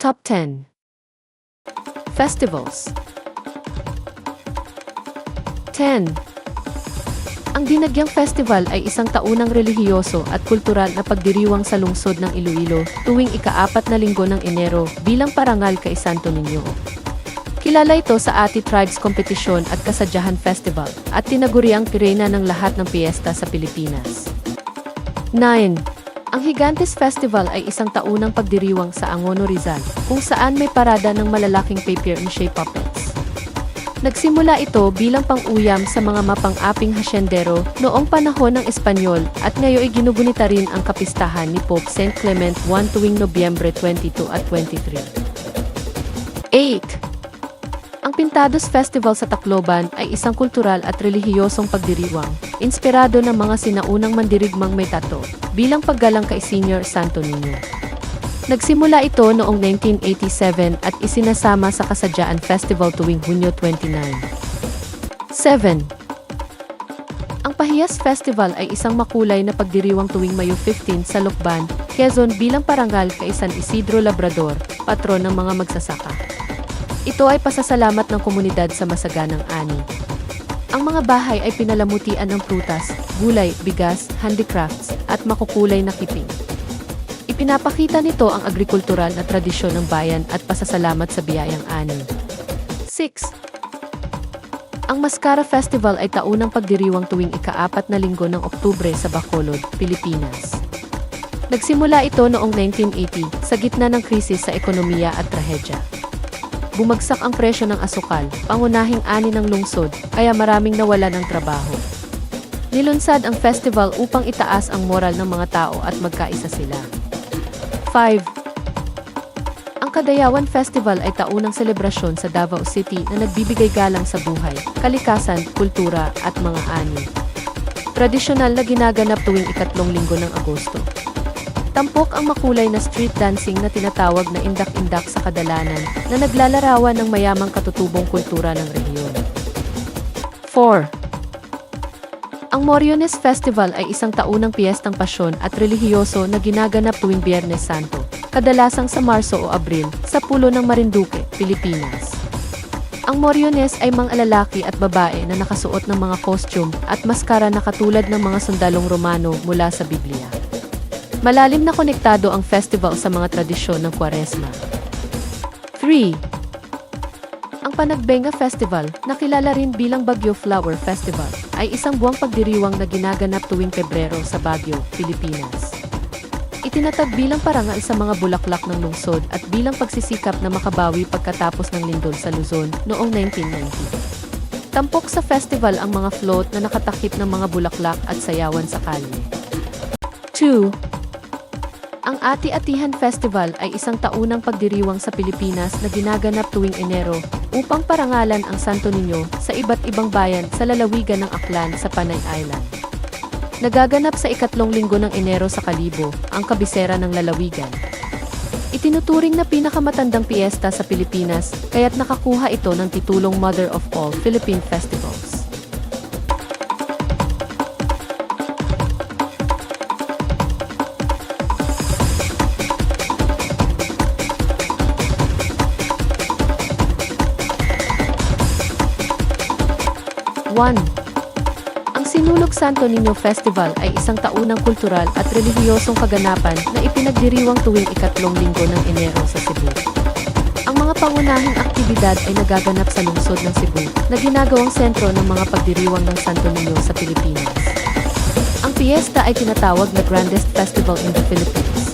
Top 10 Festivals 10. Ang Dinagyang Festival ay isang taunang relihiyoso at kultural na pagdiriwang sa lungsod ng Iloilo tuwing ikaapat na linggo ng Enero bilang parangal kay Santo Niño. Kilala ito sa Ati Tribes Kompetisyon at Kasadyahan Festival at tinaguriang pirena ng lahat ng piyesta sa Pilipinas. 9. Ang Gigantes Festival ay isang taunang pagdiriwang sa Angono Rizal kung saan may parada ng malalaking papier-mache puppets. Nagsimula ito bilang pang-uyam sa mga mapang-aping hasyendero noong panahon ng Espanyol at ngayon ginugunita rin ang kapistahan ni Pope St. Clement I tuwing Nobyembre 22 at 23. 8. Ang Pintados Festival sa Tacloban ay isang kultural at relihiyosong pagdiriwang, inspirado ng mga sinaunang mandirigmang may tato, bilang paggalang kay Senior Santo Niño. Nagsimula ito noong 1987 at isinasama sa Kasadyaan Festival tuwing Hunyo 29. 7. Ang Pahiyas Festival ay isang makulay na pagdiriwang tuwing Mayo 15 sa Lokban, Quezon bilang parangal kay San Isidro Labrador, patron ng mga magsasaka. Ito ay pasasalamat ng komunidad sa masaganang ani. Ang mga bahay ay pinalamutian ng prutas, gulay, bigas, handicrafts, at makukulay na kiping. Ipinapakita nito ang agrikultural na tradisyon ng bayan at pasasalamat sa biyayang ani. 6. Ang Mascara Festival ay taunang pagdiriwang tuwing ikaapat na linggo ng Oktubre sa Bacolod, Pilipinas. Nagsimula ito noong 1980 sa gitna ng krisis sa ekonomiya at trahedya. Bumagsak ang presyo ng asukal, pangunahing ani ng lungsod, kaya maraming nawala ng trabaho. Nilunsad ang festival upang itaas ang moral ng mga tao at magkaisa sila. 5. Ang Kadayawan Festival ay taunang selebrasyon sa Davao City na nagbibigay galang sa buhay, kalikasan, kultura, at mga ani. Tradisyonal na ginaganap tuwing ikatlong linggo ng Agosto. Tampok ang makulay na street dancing na tinatawag na indak-indak sa kadalanan na naglalarawan ng mayamang katutubong kultura ng rehiyon. 4. Ang Moriones Festival ay isang taunang piyestang pasyon at relihiyoso na ginaganap tuwing Biyernes Santo, kadalasang sa Marso o Abril, sa pulo ng Marinduque, Pilipinas. Ang Moriones ay mga lalaki at babae na nakasuot ng mga costume at maskara na katulad ng mga sundalong Romano mula sa Biblia. Malalim na konektado ang festival sa mga tradisyon ng Kwaresma. 3. Ang Panagbenga Festival, na kilala rin bilang Baguio Flower Festival, ay isang buwang pagdiriwang na ginaganap tuwing Pebrero sa Baguio, Pilipinas. Itinatag bilang parangal sa mga bulaklak ng lungsod at bilang pagsisikap na makabawi pagkatapos ng lindol sa Luzon noong 1990. Tampok sa festival ang mga float na nakatakip ng mga bulaklak at sayawan sa kalye. 2. Ang Ati-Atihan Festival ay isang taunang pagdiriwang sa Pilipinas na ginaganap tuwing Enero upang parangalan ang Santo Niño sa iba't ibang bayan sa lalawigan ng Aklan sa Panay Island. Nagaganap sa ikatlong linggo ng Enero sa Kalibo, ang kabisera ng lalawigan. Itinuturing na pinakamatandang piyesta sa Pilipinas, kaya't nakakuha ito ng titulong Mother of All Philippine Festivals. One. Ang Sinulog Santo Niño Festival ay isang taunang kultural at relihiyosong kaganapan na ipinagdiriwang tuwing ikatlong linggo ng Enero sa Cebu. Ang mga pangunahing aktibidad ay nagaganap sa lungsod ng Cebu na ginagawang sentro ng mga pagdiriwang ng Santo Niño sa Pilipinas. Ang piyesta ay tinatawag na Grandest Festival in the Philippines.